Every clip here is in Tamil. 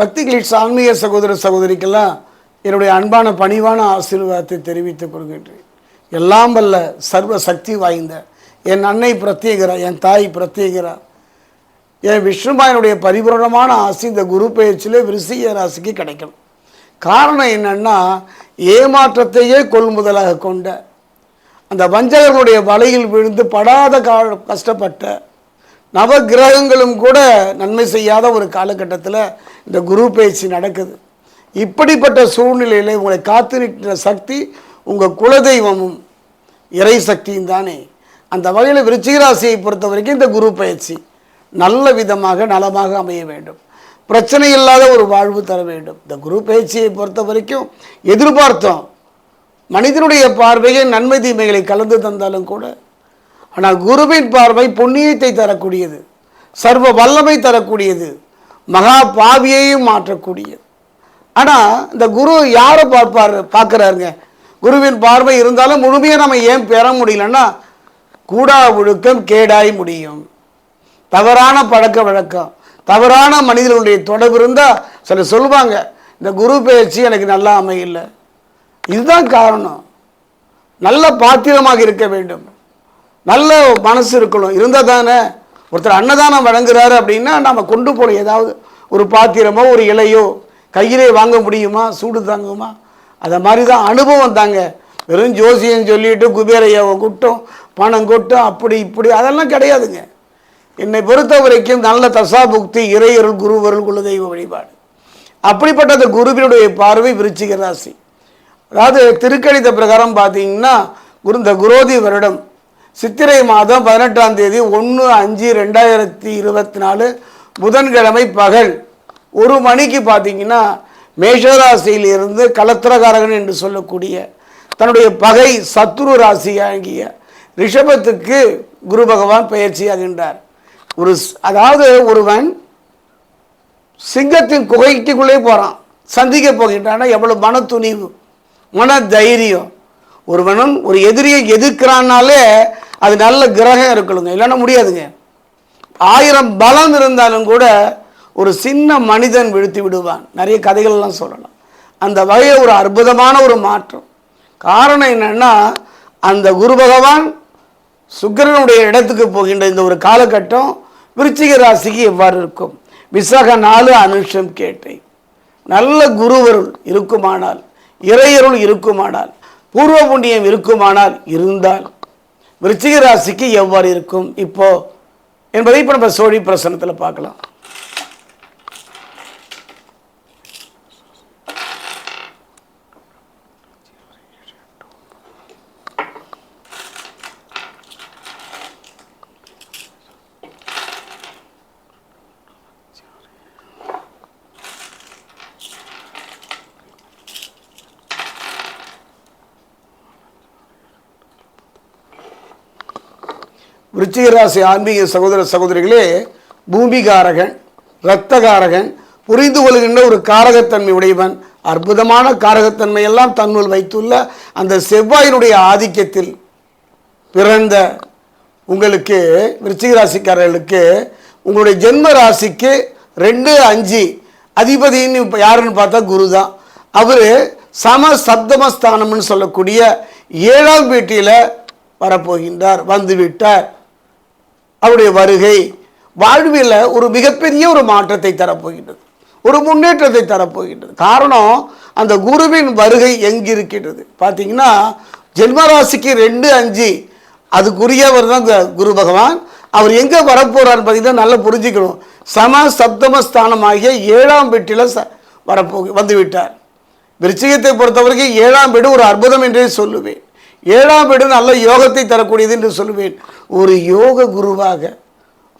பக்தி கிளீட்ஸ் ஆன்மீக சகோதர சகோதரிக்கெல்லாம் என்னுடைய அன்பான பணிவான ஆசீர்வாதத்தை தெரிவித்துக் கொள்கின்றேன். எல்லாம் வல்ல சர்வ சக்தி வாய்ந்த என் அன்னை பிரத்யேகரா என் தாய் பிரத்யேகரா. என் விஷ்ணுமாயனுடைய பரிபூரணமான ஆசி இந்த குரு பயிற்சியில் விருசிய ராசிக்கு கிடைக்கும் காரணம் என்னன்னா ஏமாற்றத்தையே கொள்முதலாக கொண்ட அந்த வஞ்சகர்களுடைய வலையில் விழுந்து படாத கா கஷ்டப்பட்ட நவ கிரகங்களும் கூட நன்மை செய்யாத ஒரு காலகட்டத்தில் இந்த குரு பயிற்சி நடக்குது. இப்படிப்பட்ட சூழ்நிலையில் உங்களை காத்து நிற்கிற சக்தி உங்கள் குலதெய்வமும் இறை சக்தியும் தானே. அந்த வகையில் விருச்சிகராசியை பொறுத்த வரைக்கும் இந்த குரு பயிற்சி நல்ல விதமாக நலமாக அமைய வேண்டும். பிரச்சனை இல்லாத ஒரு வாழ்வு தர வேண்டும். இந்த குரு பயிற்சியை பொறுத்த வரைக்கும் எதிர்பார்த்தோம். மனிதனுடைய பார்வையை நன்மை தீமைகளை கலந்து தந்தாலும் கூட ஆனால் குருவின் பார்வை பொன்னியத்தை தரக்கூடியது சர்வ வல்லமை தரக்கூடியது. மகா பாவியையும் மாற்றக்கூடிய ஆனால் இந்த குரு யாரை பார்ப்பார் பார்க்குறாருங்க? குருவின் பார்வை இருந்தாலும் முழுமையாக நம்ம ஏன் பெற முடியலன்னா கூடா ஒழுக்கம் கேடாய் முடியும். தவறான பழக்க வழக்கம். தவறான மனிதர்களுடைய தொடர்பு இருந்தால் சில சொல்லுவாங்க இந்த குரு பேச்சு எனக்கு நல்லா அமையல. இதுதான் காரணம். நல்ல பாத்திரமாக இருக்க வேண்டும். நல்ல மனசு இருக்கணும். இருந்தால் தானே ஒருத்தர் அன்னதானம் வழங்குறாரு அப்படின்னா நம்ம கொண்டு போன ஏதாவது ஒரு பாத்திரமோ ஒரு இலையோ கையிலே வாங்க முடியுமா? சூடு தாங்குமா? அதை மாதிரி தான் அனுபவம் தாங்க. வெறும் ஜோசியம் சொல்லிட்டு குபேரையாவை கொட்டும் பணம் கொட்டும் அப்படி இப்படி அதெல்லாம் கிடையாதுங்க. என்னை பொறுத்த வரைக்கும் நல்ல தசாபுக்தி இறையருள் குருவருள் குலதெய்வ வழிபாடு. அப்படிப்பட்ட அந்த குருவினுடைய பார்வை விருச்சிக ராசி. அதாவது திருக்கணித பிரகாரம் பார்த்தீங்கன்னா குரு இந்த குரோதி வருடம் சித்திரை மாதம் பதினெட்டாம் தேதி ஒன்று அஞ்சு ரெண்டாயிரத்தி இருபத்தி நாலு புதன்கிழமை பகல் ஒரு மணிக்கு பார்த்தீங்கன்னா மேஷராசியில் இருந்து கலத்திரகாரகன் என்று சொல்லக்கூடிய தன்னுடைய பகை சத்ரு ராசி ஆகிய ரிஷபத்துக்கு குரு பகவான் பயிற்சியாகின்றார் ஒரு அதாவது ஒருவன் சிங்கத்தின் குகைக்குள்ளே போகிறான் சந்திக்க போகின்றான்னா எவ்வளவு மன துணிவு மன தைரியம் ஒருவனும் ஒரு எதிரியை எதிர்க்கிறான்னாலே அது நல்ல கிரகம் இருக்கணுங்க. இல்லைன்னா முடியாதுங்க. ஆயிரம் பலம் இருந்தாலும் கூட ஒரு சின்ன மனிதன் விழுத்தி விடுவான். நிறைய கதைகள்லாம் சொல்லலாம். அந்த வகையில் ஒரு அற்புதமான ஒரு மாற்றம். காரணம் என்னென்னா அந்த குரு பகவான் சுக்கிரனுடைய இடத்துக்கு போகின்ற இந்த ஒரு காலகட்டம் விருச்சிக ராசிக்கு எவ்வாறு இருக்கும்? விசாக நாலு அனுஷம் கேட்டை. நல்ல குருவருள் இருக்குமானால் இறையருள் இருக்குமானால் பூர்வ புண்ணியம் இருக்குமானால் இருந்தால் விருச்சிக ராசிக்கு எவ்வாறு இருக்கும் இப்போ என்பதை இப்போ நம்ம சோழி பிரசனத்தில் பார்க்கலாம். விருச்சிக ராசி ஆன்மீக சகோதர சகோதரிகளே பூமிகாரகன் இரத்தகாரகன் புரிந்து கொள்கின்ற ஒரு காரகத்தன்மை உடையவன் அற்புதமான காரகத்தன்மை எல்லாம் தன்னுள் வைத்துள்ள அந்த செவ்வாயினுடைய ஆதிக்கத்தில் பிறந்த உங்களுக்கு விருச்சிக ராசிக்காரர்களுக்கு உங்களுடைய ஜென்ம ராசிக்கு ரெண்டு அஞ்சு அதிபதின்னு இப்போ யாருன்னு பார்த்தா குரு தான் அவர் சம சப்தமஸ்தானம்னு சொல்லக்கூடிய ஏழாம் வீட்டில் வரப்போகின்றார் வந்துவிட்டார். அவருடைய வருகை வாழ்வில் ஒரு மிகப்பெரிய ஒரு மாற்றத்தை தரப்போகின்றது. ஒரு முன்னேற்றத்தை தரப்போகின்றது. காரணம் அந்த குருவின் வருகை எங்கிருக்கின்றது? பார்த்தீங்கன்னா ஜென்மராசிக்கு ரெண்டு அஞ்சு அதுக்குரியவர் தான் இந்த குரு பகவான். அவர் எங்கே வரப்போறார் பார்த்தீங்கன்னா நல்லா புரிஞ்சுக்கணும். சம சப்தம ஸ்தானமாகிய ஏழாம் வீட்டில் ச வரப்போ வந்து விட்டார் விருச்சிகத்தை பொறுத்தவரைக்கும் ஏழாம் வீடு ஒரு அற்புதம் என்றே சொல்லுவேன். ஏழாம் வீடு நல்ல யோகத்தை தரக்கூடியது என்று சொல்லுவேன். ஒரு யோக குருவாக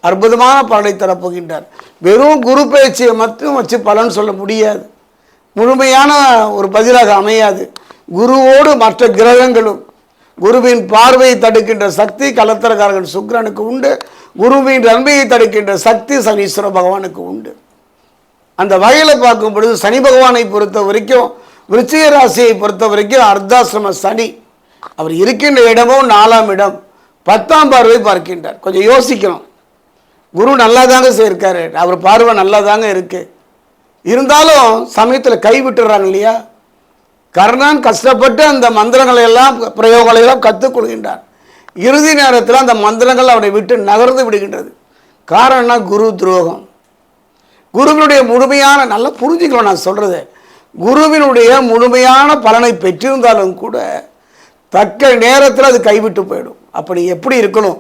அற்புதமான பலனை தரப்போகின்றார். வெறும் குரு பயிற்சியை மட்டும் வச்சு பலன் சொல்ல முடியாது. முழுமையான ஒரு பதிலாக அமையாது. குருவோடு மற்ற கிரகங்களும் குருவின் பார்வையை தடுக்கின்ற சக்தி கலத்திரக்காரர்கள் சுக்ரனுக்கு உண்டு. குருவின் நன்மையை தடுக்கின்ற சக்தி சனீஸ்வர பகவானுக்கு உண்டு. அந்த வகையில் பார்க்கும் பொழுது சனி பகவானை பொறுத்த வரைக்கும் விருச்சிக ராசியை பொறுத்த வரைக்கும் அர்த்தாசிரம சனி. அவர் இருக்கின்ற இடமும் நாலாம் இடம். பத்தாம் பார்வை பார்க்கின்றார். கொஞ்சம் யோசிக்கணும். குரு நல்லா தாங்க சேர்க்காரு. அவர் பார்வை நல்லா தாங்க இருக்கு. இருந்தாலும் சமயத்தில் கைவிட்டுறாங்க இல்லையா? கர்ணன் கஷ்டப்பட்டு அந்த மந்திரங்களை எல்லாம் பிரயோகங்களை எல்லாம் கற்றுக்கொள்கின்றார் இறுதி நேரத்தில் அந்த மந்திரங்கள் அவரை விட்டு நகர்ந்து விடுகின்றது. காரணம்னா குரு துரோகம். குருவினுடைய முழுமையான நல்லா புரிஞ்சுக்கலாம் நான் சொல்கிறது குருவினுடைய முழுமையான பலனை பெற்றிருந்தாலும் கூட தக்க நேரத்தில் அது கைவிட்டு போயிடும். அப்படி எப்படி இருக்கணும்?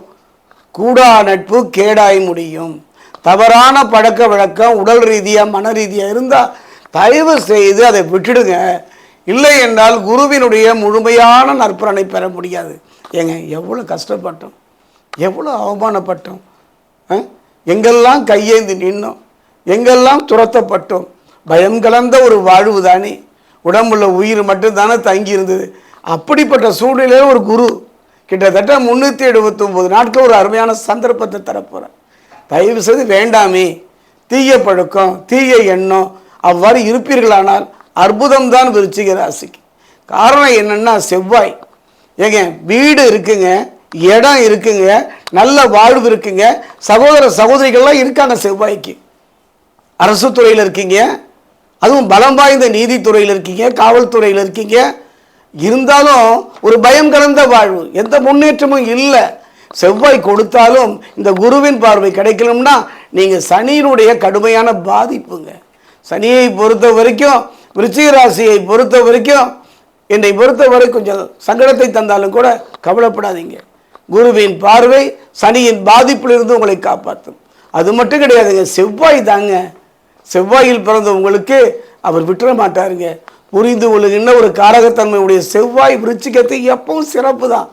கூடா நட்பு கேடாய் முடியும். தவறான பழக்க வழக்கம் உடல் ரீதியாக மன ரீதியாக இருந்தால் தயவு செய்து அதை விட்டுடுங்க. இல்லை என்றால் குருவினுடைய முழுமையான நற்பலனை பெற முடியாது. ஏங்க எவ்வளோ கஷ்டப்பட்டோம். எவ்வளோ அவமானப்பட்டோம். எங்கெல்லாம் கையேந்து நின்னோம். எங்கெல்லாம் துரத்தப்பட்டோம். பயம் கலந்த ஒரு வாழ்வு தானே. உடம்புல உயிர் மட்டும்தானே தங்கி இருந்தது அப்படிப்பட்ட சூழ்நிலையில் ஒரு குரு கிட்டத்தட்ட முந்நூற்றி எழுபத்தொம்போது நாட்கள் ஒரு அருமையான சந்தர்ப்பத்தை தரப்போகிறேன் தயவு செய்து வேண்டாமே. தீய பழக்கம் தீய எண்ணம் அவ்வாறு இருப்பீர்களானால் அற்புதம்தான் விருச்சிக ராசிக்கு. காரணம் என்னென்னா செவ்வாய். ஏங்க வீடு இருக்குங்க இடம் இருக்குங்க நல்ல வாழ்வு இருக்குங்க. சகோதர சகோதரிகள்லாம் இருக்காங்க செவ்வாய்க்கு. அரசு துறையில் இருக்கீங்க அதுவும் பலம் வாய்ந்த நீதித்துறையில் இருக்கீங்க காவல்துறையில் இருக்கீங்க. இருந்தாலும் ஒரு பயம் கலந்த வாழ்வு. எந்த முன்னேற்றமும் இல்லை. செவ்வாய் கொடுத்தாலும் இந்த குருவின் பார்வை கிடைக்கணும்னா நீங்கள் சனியினுடைய கடுமையான பாதிப்புங்க. சனியை பொறுத்த வரைக்கும் விருச்சிக ராசியை பொறுத்த வரைக்கும் என்னை பொறுத்தவரை கொஞ்சம் சங்கடத்தை தந்தாலும் கூட கவலைப்படாதீங்க. குருவின் பார்வை சனியின் பாதிப்பிலிருந்து உங்களை காப்பாற்றும். அது மட்டும் கிடையாதுங்க செவ்வாய் தாங்க. செவ்வாயில் பிறந்த உங்களுக்கு அவர் விட்டுற மாட்டாருங்க. புரிந்து கொள்ளுகின்ற ஒரு காரகத்தன்மையுடைய செவ்வாய் விருச்சிகத்தை எப்பவும் சிறப்பு தான்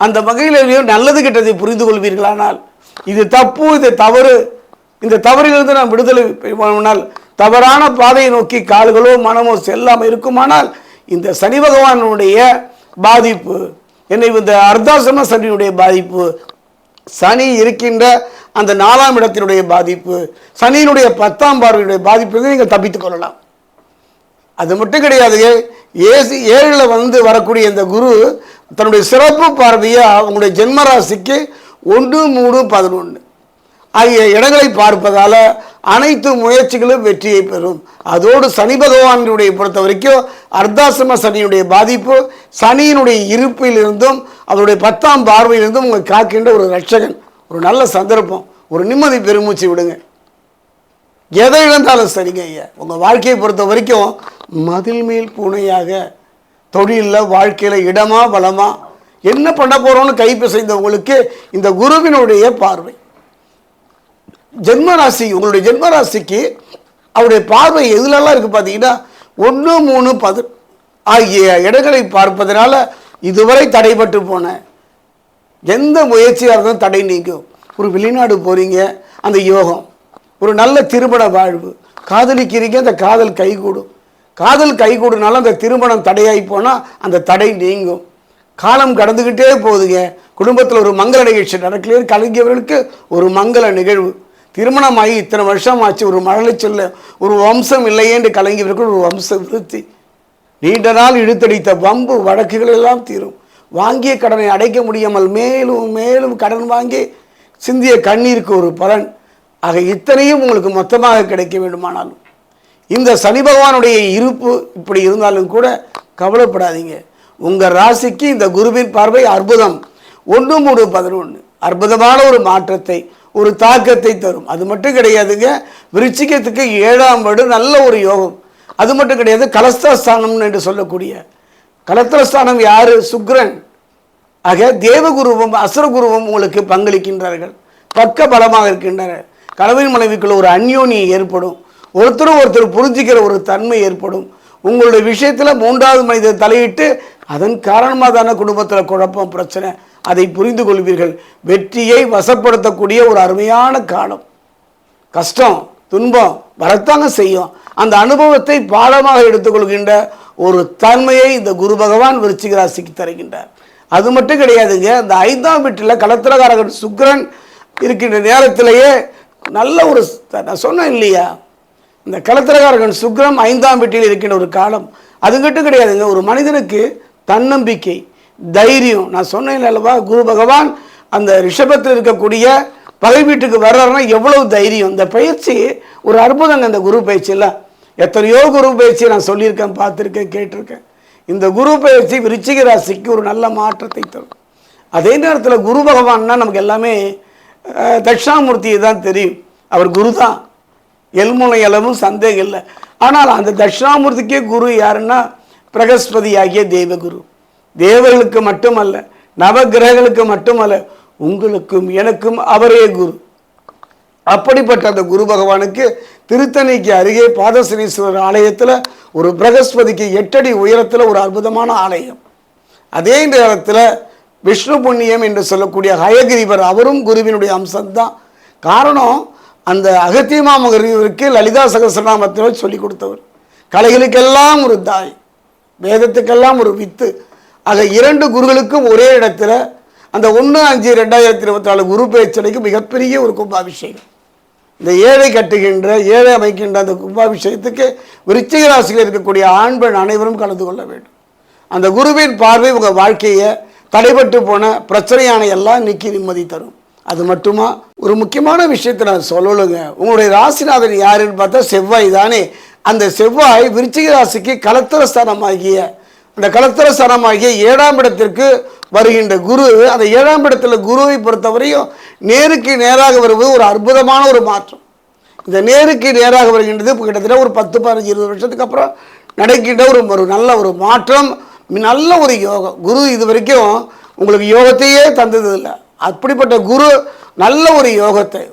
அந்த வகையில் நல்லது கெட்டதை புரிந்து கொள்வீர்களானால் இது தப்பு இது தவறு. இந்த தவறிலிருந்து நாம் விடுதலை பெறுமானால் தவறான பாதையை நோக்கி கால்களோ மனமோ செல்லாமல் இருக்குமானால் இந்த சனி பகவானுடைய பாதிப்பு என்னை இந்த அர்த்தாசிரம சனியுடைய பாதிப்பு சனி இருக்கின்ற அந்த நாலாம் இடத்தினுடைய பாதிப்பு சனியினுடைய பத்தாம் பார்வையுடைய பாதிப்பிலிருந்து நீங்கள் தப்பித்துக் கொள்ளலாம். அது மட்டும் கிடையாதுங்க ஏசி ஏழில் வந்து வரக்கூடிய இந்த குரு தன்னுடைய சிறப்பு பார்வையை அவங்களுடைய ஜென்மராசிக்கு ஒன்று மூணு பதினொன்று ஆகிய இடங்களை பார்ப்பதால் அனைத்து முயற்சிகளும் வெற்றியை பெறும். அதோடு சனி பகவானுடைய பொறுத்த வரைக்கும் அர்த்தாசிரம சனியுடைய பாதிப்பு சனியினுடைய இருப்பிலிருந்தும் அதனுடைய பத்தாம் பார்வையிலிருந்தும் உங்களை காக்கின்ற ஒரு ரட்சகன். ஒரு நல்ல சந்தர்ப்பம். ஒரு நிம்மதி பெருமூச்சு விடுங்க. எதை இழந்தாலும் சரிங்க ஐயா. உங்கள் வாழ்க்கையை பொறுத்த வரைக்கும் மதில் மேல் பூனையாக தொழிலில் வாழ்க்கையில் இடமா பலமா என்ன பண்ண போகிறோன்னு கைப்பிசைந்தவங்களுக்கு இந்த குருவினுடைய பார்வை. ஜென்ம ராசி உங்களுடைய ஜென்மராசிக்கு அவருடைய பார்வை எதுலெல்லாம் இருக்குது பார்த்தீங்கன்னா ஒன்று மூணு பது ஆகிய இடங்களை பார்ப்பதனால இதுவரை தடைபட்டு போன எந்த முயற்சியாக இருந்தாலும் தடை நீக்கும் ஒரு வெளிநாடு போகிறீங்க அந்த யோகம். ஒரு நல்ல திருமண வாழ்வு. காதலிக்கிறீங்க அந்த காதல் கைகூடும். காதல் கைகூடுனாலும் அந்த திருமணம் தடையாகி போனால் அந்த தடை நீங்கும். காலம் கடந்துக்கிட்டே போகுதுங்க. குடும்பத்தில் ஒரு மங்கள நிகழ்ச்சி நடக்கலையே கலைஞர்களுக்கு ஒரு மங்கள நிகழ்வு. திருமணமாகி இத்தனை வருஷம் ஆச்சு ஒரு மழலை சொல்ல ஒரு வம்சம் இல்லையே என்று கலைஞர்கள் ஒரு வம்ச விருத்தி. நீண்ட நாள் இழுத்தடித்த வம்பு வழக்குகள் எல்லாம் தீரும். வாங்கிய கடனை அடைக்க முடியாமல் மேலும் மேலும் கடன் வாங்கி சிந்திய கண்ணீருக்கு ஒரு பலன். ஆக இத்தனையும் உங்களுக்கு மொத்தமாக கிடைக்க வேண்டுமானாலும் இந்த சனி பகவானுடைய இருப்பு இப்படி இருந்தாலும் கூட கவலைப்படாதீங்க. உங்கள் ராசிக்கு இந்த குருவின் பார்வை அற்புதம். ஒன்று மூணு பதினொன்று. அற்புதமான ஒரு மாற்றத்தை ஒரு தாக்கத்தை தரும். அது மட்டும் கிடையாதுங்க விருச்சிகத்துக்கு ஏழாம் வீடு நல்ல ஒரு யோகம். அது மட்டும் கிடையாது கலஸ்தரஸ்தானம் என்று சொல்லக்கூடிய. கலத்திரஸ்தானம் யார்? சுக்ரன். ஆக தேவகுருவும் அசுரகுருவும் உங்களுக்கு பங்களிக்கின்றார்கள். பக்க பலமாக இருக்கின்றனர். கணவன் மனைவிக்குள்ள ஒரு அந்யோனியை ஏற்படும். ஒருத்தரும் ஒருத்தர் புரிஞ்சிக்கிற ஒரு தன்மை ஏற்படும். உங்களுடைய விஷயத்தில் மூன்றாவது மனிதர் தலையிட்டு அதன் காரணமாக தானே குடும்பத்தில் குழப்பம் பிரச்சனை. அதை புரிந்து கொள்வீர்கள். வெற்றியை வசப்படுத்தக்கூடிய ஒரு அருமையான காலம். கஷ்டம் துன்பம் வரத்தாங்க செய்யும். அந்த அனுபவத்தை பாடமாக எடுத்துக்கொள்கின்ற ஒரு தன்மையை இந்த குரு பகவான் விருச்சிக ராசிக்கு தருகின்றார். அது மட்டும் கிடையாதுங்க அந்த ஐந்தாம் வீட்டில் கலத்திரகாரகன் சுக்கிரன் இருக்கின்ற நேரத்திலேயே நல்ல ஒரு நான் சொன்னேன் இல்லையா? இந்த கலத்திரகாரகன் சுக்ரம் ஐந்தாம் வீட்டில் இருக்கின்ற ஒரு காலம் அது மட்டும் கிடையாதுங்க. ஒரு மனிதனுக்கு தன்னம்பிக்கை தைரியம். நான் சொன்னேன் அல்லவா குரு பகவான் அந்த ரிஷபத்தில் இருக்கக்கூடிய பகை வீட்டுக்கு வர்றாருன்னா எவ்வளவு தைரியம். இந்த பயிற்சி ஒரு அற்புதங்க இந்த குரு பயிற்சியில். எத்தனையோ குரு பயிற்சியை நான் சொல்லியிருக்கேன் பார்த்துருக்கேன் கேட்டிருக்கேன். இந்த குரு பயிற்சி விருச்சிக ராசிக்கு ஒரு நல்ல மாற்றத்தை தரும். அதே நேரத்தில் குரு பகவான்னா நமக்கு எல்லாமே தட்சிணாமூர்த்தியை தான் தெரியும். அவர் குரு தான். எல்முனை அளவும் சந்தேகம் இல்லை. ஆனால் அந்த தட்சிணாமூர்த்திக்கே குரு யாருன்னா பிரகஸ்பதி ஆகிய தேவகுரு. தேவர்களுக்கு மட்டுமல்ல நவகிரகங்களுக்கு மட்டுமல்ல உங்களுக்கும் எனக்கும் அவரே குரு. அப்படிப்பட்ட அந்த குரு பகவானுக்கு திருத்தணிக்கு அருகே பாதசனீஸ்வரர் ஆலயத்தில் ஒரு பிரகஸ்பதிக்கு எட்டடி உயரத்தில் ஒரு அற்புதமான ஆலயம். அதே நேரத்தில் விஷ்ணு புண்ணியம் என்று சொல்லக்கூடிய ஹயகிரிவர் அவரும் குருவினுடைய அம்சம்தான். காரணம் அந்த அகத்தியமா அகத்தியமாமகரிவருக்கு லலிதா சகசரநாமத்தில் சொல்லி கொடுத்தவர். கலைகளுக்கெல்லாம் ஒரு தாய் வேதத்துக்கெல்லாம் ஒரு வித்து. ஆக இரண்டு குருகளுக்கும் ஒரே இடத்துல அந்த ஒன்று அஞ்சு ரெண்டாயிரத்தி இருபத்தி நாலு குரு பேச்சனைக்கு மிகப்பெரிய ஒரு கும்பாபிஷேகம். இந்த ஏழை கட்டுகின்ற ஏழை அமைக்கின்ற அந்த கும்பாபிஷேகத்துக்கு விருச்சிக ராசியில் இருக்கக்கூடிய ஆண் பெண் அனைவரும் கலந்து கொள்ள வேண்டும். அந்த குருவின் பார்வை உங்கள் வாழ்க்கையை தடைபட்டு போன பிரச்சனையான எல்லாம் நீக்கி நிம்மதி தரும். அது மட்டுமா? ஒரு முக்கியமான விஷயத்தை நான் சொல்லலுங்க. உங்களுடைய ராசிநாதன் யாருன்னு பார்த்தா செவ்வாய் தானே. அந்த செவ்வாய் விருச்சிக ராசிக்கு கலத்திரஸ்தானமாகிய அந்த கலத்திரஸ்தானமாகிய ஏழாம் இடத்திற்கு வருகின்ற குரு அந்த ஏழாம் இடத்துல குருவை பொறுத்தவரையும் நேருக்கு நேராக வருவது ஒரு அற்புதமான ஒரு மாற்றம். இந்த நேருக்கு நேராக வருகின்றது இப்போ கிட்டத்தட்ட ஒரு பத்து பதினஞ்சு இருபது வருஷத்துக்கு அப்புறம் நடக்கின்ற ஒரு ஒரு நல்ல ஒரு மாற்றம். நல்ல ஒரு யோகம் குரு இது வரைக்கும் உங்களுக்கு யோகத்தையே தந்தது இல்லை அப்படிப்பட்ட குரு நல்ல ஒரு யோகத்தை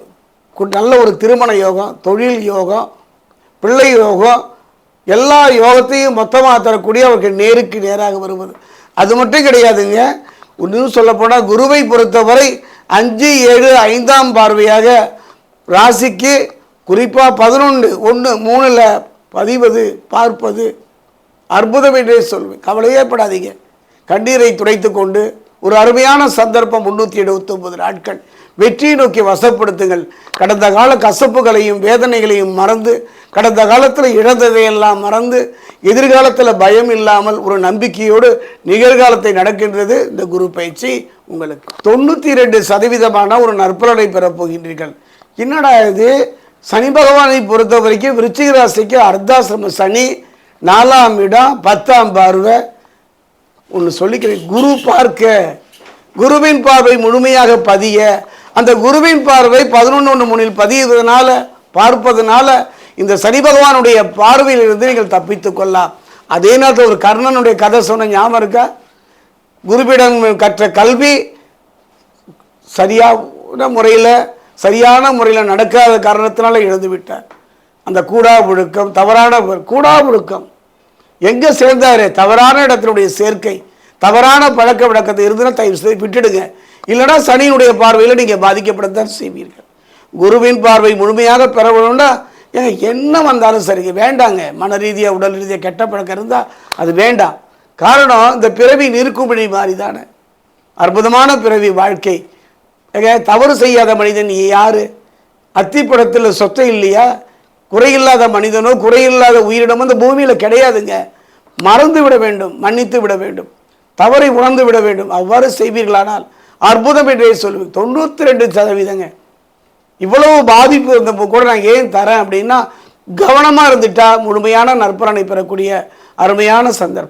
நல்ல ஒரு திருமண யோகம் தொழில் யோகம் பிள்ளை யோகம் எல்லா யோகத்தையும் மொத்தமாக தரக்கூடிய அவருக்கு நேருக்கு நேராக வருவது. அது மட்டும் கிடையாதுங்க. இன்னும் சொல்லப்போனால் குருவை பொறுத்தவரை அஞ்சு ஏழு ஐந்தாம் பார்வையாக ராசிக்கு குறிப்பாக பதினொன்று ஒன்று மூணில் பதிவது பார்ப்பது அற்புதம் என்றே சொல்வேன். கவலையே படாதீங்க. கண்ணீரை துடைத்து கொண்டு ஒரு அருமையான சந்தர்ப்பம் முன்னூற்றி எழுபத்தொம்பது நாட்கள். வெற்றியை நோக்கி வசப்படுத்துங்கள். கடந்த கால கசப்புகளையும் வேதனைகளையும் மறந்து கடந்த காலத்தில் இழந்ததையெல்லாம் மறந்து எதிர்காலத்தில் பயம் இல்லாமல் ஒரு நம்பிக்கையோடு நிகழ்காலத்தை நடக்கின்றது இந்த குரு பயிற்சி உங்களுக்கு. தொண்ணூற்றி ரெண்டு சதவீதமான ஒரு நற்பலனை பெறப்போகின்றீர்கள் என்னடா இது? சனி பகவானை பொறுத்த வரைக்கும் விருச்சிக ராசிக்கு அர்த்தாசிரம சனி நாலாம் இடம் பத்தாம் பார்வை. ஒன்று சொல்லிக்கிறேன். குரு பார்க்க. குருவின் பார்வை முழுமையாக பதிய. அந்த குருவின் பார்வை பதினொன்று ஒன்று மூணில் பதியதுனால பார்ப்பதனால இந்த சனி பகவானுடைய பார்வையிலிருந்து நீங்கள் தப்பித்து கொள்ளலாம். அதே நேரத்தில் ஒரு கர்ணனுடைய கதை சொன்ன ஞாபகம் இருக்கா? குருவிடம் கற்ற கல்வி சரியான முறையில் சரியான முறையில் நடக்காத காரணத்தினால இழந்து விட்டார். அந்த கூடா புழுக்கம் தவறான கூடா புழுக்கம் எங்கே சேர்ந்தாரு? தவறான இடத்தினுடைய சேர்க்கை தவறான பழக்க வழக்கத்தை இருந்துன்னா தயவு செய்து விட்டுடுங்க. இல்லைன்னா சனியினுடைய பார்வையில் நீங்கள் பாதிக்கப்படத்தான் செய்வீர்கள். குருவின் பார்வை முழுமையாக பெற வேணும்னா ஏங்க என்ன வந்தாலும் சரிங்க வேண்டாங்க. மன ரீதியாக உடல் ரீதியாக கெட்ட பழக்கம் இருந்தால் அது வேண்டாம். காரணம் இந்த பிறவி நிற்கும்படி மாதிரி தானே அற்புதமான பிறவி வாழ்க்கை. ஏங்க தவறு செய்யாத மனிதன் நீ யார்? அத்திப்படத்தில் சொத்தை இல்லையா? குறையில்லாத மனிதனோ குறையில்லாத உயிரினமோ இந்த பூமியில் கிடையாதுங்க. மறந்து விட வேண்டும் மன்னித்து விட வேண்டும். தவறை உணர்ந்து விட வேண்டும். அவ்வாறு செய்வீர்களானால் அற்புதம் என்றே சொல்லுவேன். தொண்ணூற்றி ரெண்டு சதவீதங்க. இவ்வளவு பாதிப்பு இருந்தப்போ கூட நான் ஏன் தரேன் அப்படின்னா கவனமாக இருந்துட்டா முழுமையான நற்பலனை பெறக்கூடிய அருமையான சந்தர்ப்பம்.